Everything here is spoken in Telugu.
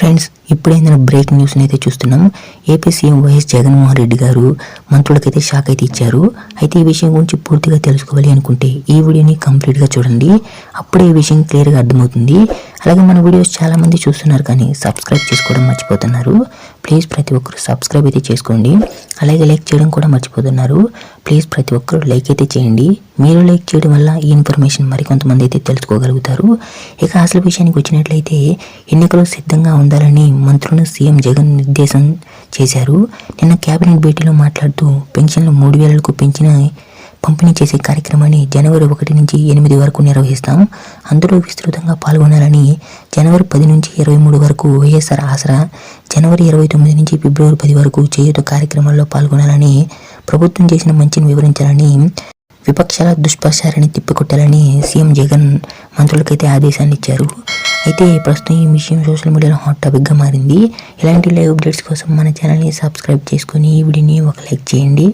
ఫ్రెండ్స్ ఇప్పుడైనా బ్రేక్ న్యూస్ అయితే చూస్తున్నాం. AP CM YS Jaganmohan Reddy garu మంత్రులకైతే shock అయితే ఇచ్చారు. అయితే ఈ విషయం గురించి పూర్తిగా తెలుసుకోవాలి అనుకుంటే ఈ వీడియోని కంప్లీట్గా చూడండి. అప్పుడే ఈ విషయం క్లియర్గా అర్థమవుతుంది. అలాగే మన వీడియోస్ చాలామంది చూస్తున్నారు కానీ సబ్స్క్రైబ్ చేసుకోవడం మర్చిపోతున్నారు. ప్లీజ్ ప్రతి ఒక్కరు సబ్స్క్రైబ్ అయితే చేసుకోండి. అలాగే లైక్ చేయడం కూడా మర్చిపోతున్నారు. ప్లీజ్ ప్రతి ఒక్కరు లైక్ అయితే చేయండి. మీరు లైక్ చేయడం వల్ల ఈ ఇన్ఫర్మేషన్ మరికొంతమంది అయితే తెలుసుకోగలుగుతారు. ఇక అసలు విషయానికి వచ్చినట్లయితే ఎన్నికలు సిద్ధంగా ఉండాలని మంత్రులను సీఎం జగన్ నిర్దేశం చేశారు. నిన్న కేబినెట్ భేటీలో మాట్లాడుతూ పెన్షన్లు మూడు వేలకు పెంచిన పంపిణీ చేసే కార్యక్రమాన్ని జనవరి ఒకటి నుంచి ఎనిమిది వరకు నిర్వహిస్తాం. అందులో విస్తృతంగా పాల్గొనాలని జనవరి పది నుంచి ఇరవై మూడు వరకు వైఎస్ఆర్ ఆసరా జనవరి ఇరవై తొమ్మిది నుంచి ఫిబ్రవరి పది వరకు చేయుత కార్యక్రమాల్లో పాల్గొనాలని ప్రభుత్వం చేసిన మంచిని వివరించాలని విపక్షాల దుష్ప్రచారాన్ని తిప్పికొట్టాలని సీఎం జగన్ మంత్రులకైతే ఆదేశాన్ని ఇచ్చారు. అయితే ప్రస్తుతం ఈ విషయం సోషల్ మీడియాలో హాట్ టాపిక్గా మారింది. ఇలాంటి లైవ్ అప్డేట్స్ కోసం మన ఛానల్ని సబ్స్క్రైబ్ చేసుకొని ఈ వీడియోని ఒక లైక్ చేయండి.